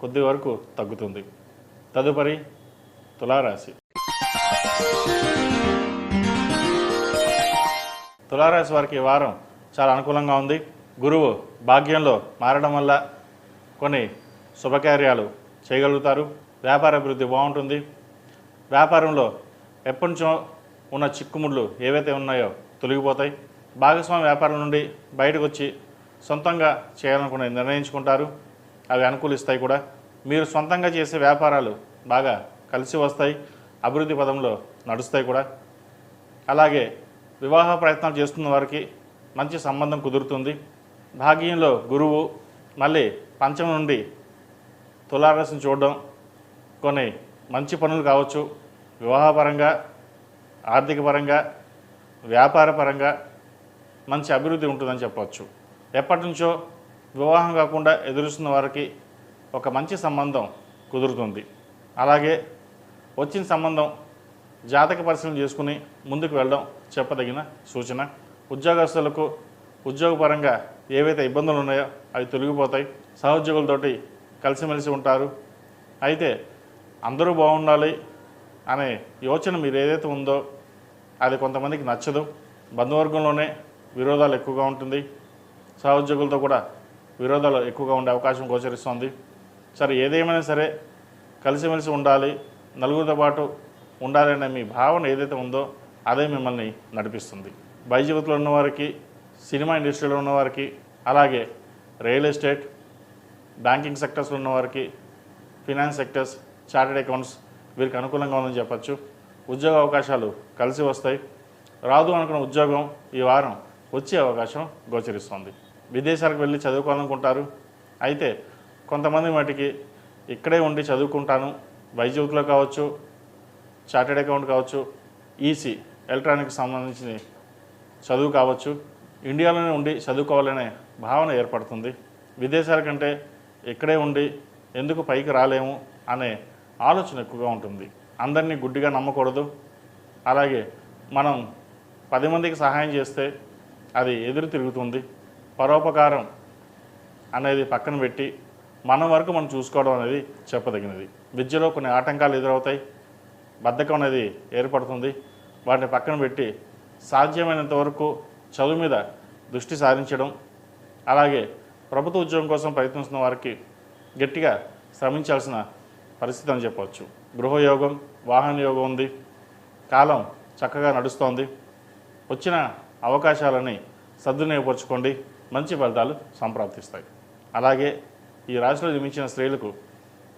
కొద్ది వరకు తగ్గుతుంది. తదుపరి తులారాశి. తులారాశి వారికి ఈ వారం చాలా అనుకూలంగా ఉంది. గురువు భాగ్యంలో మారడం వల్ల కొన్ని శుభకార్యాలు చేయగలుగుతారు. వ్యాపార అభివృద్ధి బాగుంటుంది. వ్యాపారంలో ఎప్పటి నుంచో ఉన్న చిక్కుముళ్ళు ఏవైతే ఉన్నాయో తొలగిపోతాయి. భాగస్వామి వ్యాపారం నుండి బయటకు వచ్చి సొంతంగా చేయాలనుకునే నిర్ణయించుకుంటారు. అవి అనుకూలిస్తాయి కూడా. మీరు సొంతంగా చేసే వ్యాపారాలు బాగా కలిసి వస్తాయి అభివృద్ధి పదంలో నడుస్తాయి కూడా. అలాగే వివాహ ప్రయత్నాలు చేస్తున్న వారికి మంచి సంబంధం కుదురుతుంది. భాగ్యంలో గురువు మళ్ళీ పంచం నుండి తులారాశిని చూడడం కొన్ని మంచి పనులు కావచ్చు. వివాహపరంగా ఆర్థికపరంగా వ్యాపారపరంగా మంచి అభివృద్ధి ఉంటుందని చెప్పవచ్చు. ఎప్పటి నుంచో వివాహం కాకుండా ఎదురుస్తున్న వారికి ఒక మంచి సంబంధం కుదురుతుంది. అలాగే వచ్చిన సంబంధం జాతక పరిశీలన చేసుకుని ముందుకు వెళ్ళడం చెప్పదగిన సూచన. ఉద్యోగస్తులకు ఉద్యోగపరంగా ఏవైతే ఇబ్బందులు ఉన్నాయో అవి తొలగిపోతాయి. సహోద్యోగులతోటి కలిసిమెలిసి ఉంటారు. అయితే అందరూ బాగుండాలి అనే యోచన మీరు ఏదైతే ఉందో అది కొంతమందికి నచ్చదు. బంధువర్గంలోనే విరోధాలు ఎక్కువగా ఉంటుంది. సహోద్యోగులతో కూడా విరోధాలు ఎక్కువగా ఉండే అవకాశం గోచరిస్తుంది. సరే ఏదేమైనా సరే కలిసిమెలిసి ఉండాలి నలుగురితో పాటు ఉండాలనే మీ భావన ఏదైతే ఉందో అదే మిమ్మల్ని నడిపిస్తుంది. బయజీవితంలో ఉన్నవారికి సినిమా ఇండస్ట్రీలో ఉన్నవారికి అలాగే రియల్ ఎస్టేట్ బ్యాంకింగ్ సెక్టర్స్లో ఉన్నవారికి ఫినాన్స్ సెక్టర్స్ చార్టెడ్ అకౌంట్స్ వీరికి అనుకూలంగా ఉందని చెప్పచ్చు. ఉద్యోగ అవకాశాలు కలిసి వస్తాయి. రాదు అనుకున్న ఉద్యోగం ఈ వారం వచ్చే అవకాశం గోచరిస్తుంది. విదేశాలకు వెళ్ళి చదువుకోవాలనుకుంటారు. అయితే కొంతమంది మటుకి ఇక్కడే ఉండి చదువుకుంటాను. వైద్యుతిలో కావచ్చు చార్టెడ్ అకౌంట్ కావచ్చు ఈసీ ఎలక్ట్రానిక్ సంబంధించిన చదువు కావచ్చు ఇండియాలోనే ఉండి చదువుకోవాలనే భావన ఏర్పడుతుంది. విదేశాల కంటే ఇక్కడే ఉండి ఎందుకు పైకి రాలేము అనే ఆలోచన ఎక్కువగా ఉంటుంది. అందరినీ గుడ్డిగా నమ్మకూడదు. అలాగే మనం పది మందికి సహాయం చేస్తే అది ఎదురు తిరుగుతుంది. పరోపకారం అనేది పక్కన పెట్టి మన వరకు మనం చూసుకోవడం అనేది చెప్పదగినది. విద్యలో కొన్ని ఆటంకాలు ఎదురవుతాయి. బద్ధకం అనేది ఏర్పడుతుంది. వాటిని పక్కన పెట్టి సాధ్యమైనంత వరకు చదువు మీద దృష్టి సారించడం అలాగే ప్రభుత్వ ఉద్యోగం కోసం ప్రయత్నిస్తున్న వారికి గట్టిగా శ్రమించాల్సిన పరిస్థితి అని చెప్పవచ్చు. గృహయోగం వాహన యోగం ఉంది. కాలం చక్కగా నడుస్తోంది. వచ్చిన అవకాశాలని సద్వినియోగపరచుకోండి. మంచి ఫలితాలు సంప్రాప్తిస్తాయి. అలాగే ఈ రాశిలో జన్మించిన స్త్రీలకు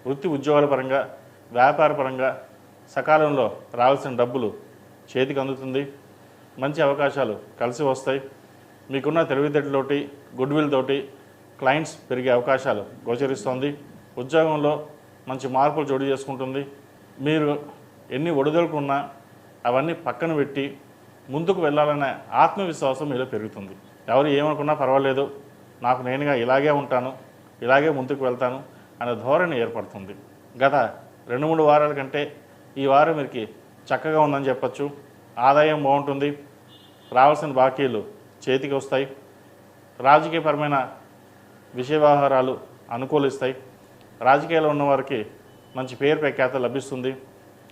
వృత్తి ఉద్యోగాల పరంగా వ్యాపార పరంగా సకాలంలో రావాల్సిన డబ్బులు చేతికి అందుతుంది. మంచి అవకాశాలు కలిసి వస్తాయి. మీకున్న తెలివితేటలతోటి గుడ్ విల్ తోటి క్లయింట్స్ పెరిగే అవకాశాలు గోచరిస్తుంది. ఉద్యోగంలో మంచి మార్పులు చోటు చేసుకుంటుంది. మీరు ఎన్ని ఒడిదొడుకున్నా అవన్నీ పక్కన పెట్టి ముందుకు వెళ్ళాలనే ఆత్మవిశ్వాసం మీలో పెరుగుతుంది. ఎవరు ఏమనుకున్నా పర్వాలేదు. నాకు నేనుగా ఇలాగే ఉంటాను ఇలాగే ముందుకు వెళ్తాను అనే ధోరణి ఏర్పడుతుంది. గత రెండు మూడు వారాల కంటే ఈ వారం మీకు చక్కగా ఉందని చెప్పచ్చు. ఆదాయం బాగుంటుంది. రావాల్సిన బాకీలు చేతికి వస్తాయి. రాజకీయపరమైన విషయ వ్యవహారాలు అనుకూలిస్తాయి. రాజకీయాల్లో ఉన్నవారికి మంచి పేరు ప్రఖ్యాత లభిస్తుంది.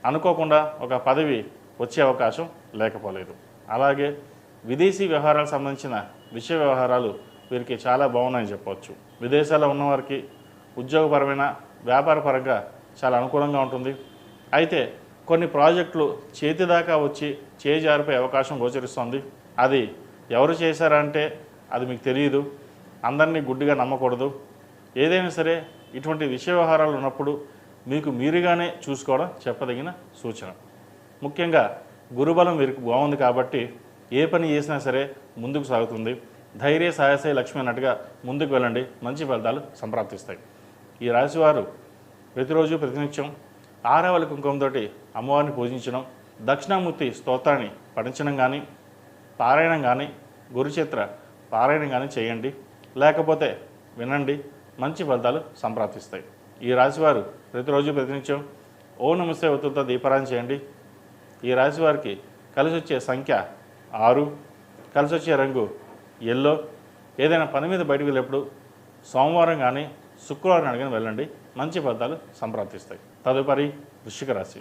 అనుకోకుండా ఒక పదవి వచ్చే అవకాశం లేకపోలేదు. అలాగే విదేశీ వ్యవహారాలకు సంబంధించిన విషయ వ్యవహారాలు వీరికి చాలా బాగున్నాయని చెప్పవచ్చు. విదేశాల్లో ఉన్నవారికి ఉద్యోగపరమైన వ్యాపారపరంగా చాలా అనుకూలంగా ఉంటుంది. అయితే కొన్ని ప్రాజెక్టులు చేతి దాకా వచ్చి చేజారిపోయే అవకాశం గోచరిస్తుంది. అది ఎవరు చేశారంటే అది మీకు తెలియదు. అందరినీ గుడ్డిగా నమ్మకూడదు. ఏదైనా సరే ఇటువంటి విషయ వ్యవహారాలు ఉన్నప్పుడు మీకు మీరుగానే చూసుకోవడం చెప్పదగిన సూచన. ముఖ్యంగా గురుబలం వీరికి బాగుంది కాబట్టి ఏ పని చేసినా సరే ముందుకు సాగుతుంది. ధైర్య సాయసే లక్ష్మి అన్నట్టుగా ముందుకు వెళ్ళండి. మంచి ఫలితాలు సంప్రాప్తిస్తాయి. ఈ రాశివారు ప్రతిరోజు ప్రతినిత్యం ఆరవల కుంకుమతోటి అమ్మవారిని పూజించడం దక్షిణామూర్తి స్తోత్రాన్ని పఠించడం కానీ పారాయణం కానీ గురుచేత్ర పారాయణం కానీ చేయండి. లేకపోతే వినండి. మంచి ఫలితాలు సంప్రాప్తిస్తాయి. ఈ రాశివారు ప్రతిరోజు ప్రతినిత్యం ఓ నమస్తే ఒత్తులతో దీపారాయణ చేయండి. ఈ రాశి వారికి కలిసి వచ్చే సంఖ్య ఆరు. కలిసి వచ్చే రంగు ఎల్లో. ఏదైనా పని మీద బయటకు వెళ్ళేప్పుడు సోమవారం కానీ శుక్రవారం అడిగిన వెళ్ళండి. మంచి ఫలితాలు సంప్రాప్తిస్తాయి. తదుపరి వృశ్చిక రాశి.